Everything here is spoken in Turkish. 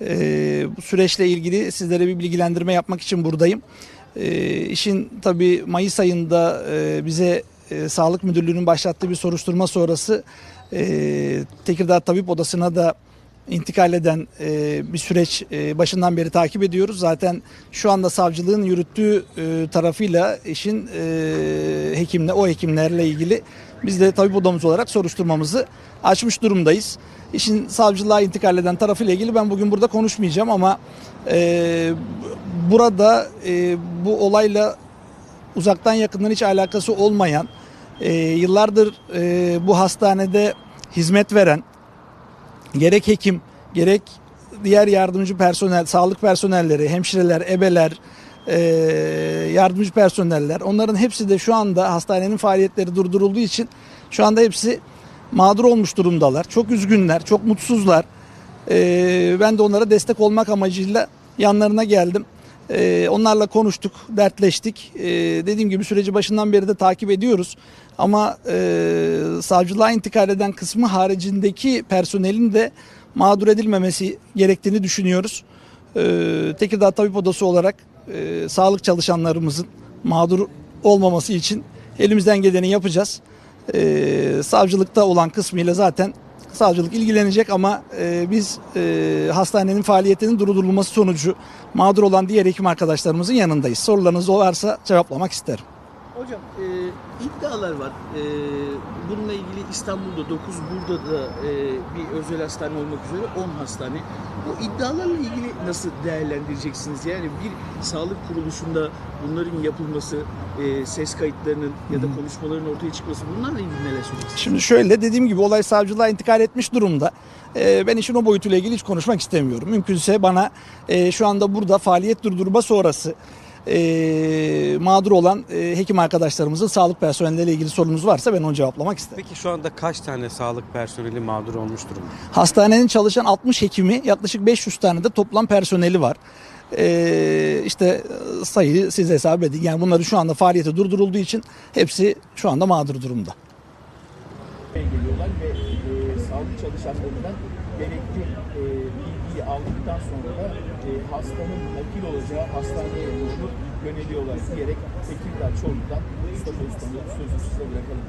Ee, bu süreçle ilgili sizlere bir bilgilendirme yapmak için buradayım. Ee, işin tabii Mayıs ayında e, bize e, Sağlık Müdürlüğü'nün başlattığı bir soruşturma sonrası e, Tekirdağ Tabip Odası'na da intikal eden e, bir süreç e, başından beri takip ediyoruz. Zaten şu anda savcılığın yürüttüğü e, tarafıyla işin e, hekimle o hekimlerle ilgili biz de tabip odamız olarak soruşturmamızı açmış durumdayız. İşin savcılığa intikal eden tarafıyla ilgili ben bugün burada konuşmayacağım ama e, burada e, bu olayla uzaktan yakından hiç alakası olmayan, e, yıllardır e, bu hastanede hizmet veren, gerek hekim, gerek diğer yardımcı personel, sağlık personelleri, hemşireler, ebeler, yardımcı personeller onların hepsi de şu anda hastanenin faaliyetleri durdurulduğu için şu anda hepsi mağdur olmuş durumdalar. Çok üzgünler, çok mutsuzlar. Ben de onlara destek olmak amacıyla yanlarına geldim. E, onlarla konuştuk, dertleştik. E, dediğim gibi süreci başından beri de takip ediyoruz. Ama e, savcılığa intikal eden kısmı haricindeki personelin de mağdur edilmemesi gerektiğini düşünüyoruz. E, Tekirdağ Tabip Odası olarak e, sağlık çalışanlarımızın mağdur olmaması için elimizden geleni yapacağız. E, savcılıkta olan kısmıyla zaten savcılık ilgilenecek ama e, biz e, hastanenin faaliyetinin durdurulması sonucu mağdur olan diğer hekim arkadaşlarımızın yanındayız. Sorularınız varsa cevaplamak isterim. Hocam e, iddialar var. E, bununla ilgili İstanbul'da 9, burada da e, bir özel hastane olmak üzere 10 hastane. Bu iddialarla ilgili nasıl değerlendireceksiniz? Yani bir sağlık kuruluşunda bunların yapılması, e, ses kayıtlarının ya da konuşmaların ortaya çıkması bunlarla ilgili neler söyleyeceksiniz? Şimdi şöyle dediğim gibi olay savcılığa intikal etmiş durumda. Ee, ben işin o boyutuyla ilgili hiç konuşmak istemiyorum. Mümkünse bana e, şu anda burada faaliyet durdurma sonrası e, mağdur olan e, hekim arkadaşlarımızın sağlık personeliyle ilgili sorunuz varsa ben onu cevaplamak isterim. Peki şu anda kaç tane sağlık personeli mağdur olmuş durumda? Hastanenin çalışan 60 hekimi yaklaşık 500 tane de toplam personeli var. Ee, işte sayıyı siz hesap edin. Yani bunları şu anda faaliyeti durdurulduğu için hepsi şu anda mağdur durumda e, sağlık çalışanlarından gerekli e, bilgiyi aldıktan sonra da e, hastanın nakil olacağı hastaneye doğru yöneliyorlar diyerek Tekirdağ Çorlu'dan Mustafa Usta'nın sözü size bırakalım.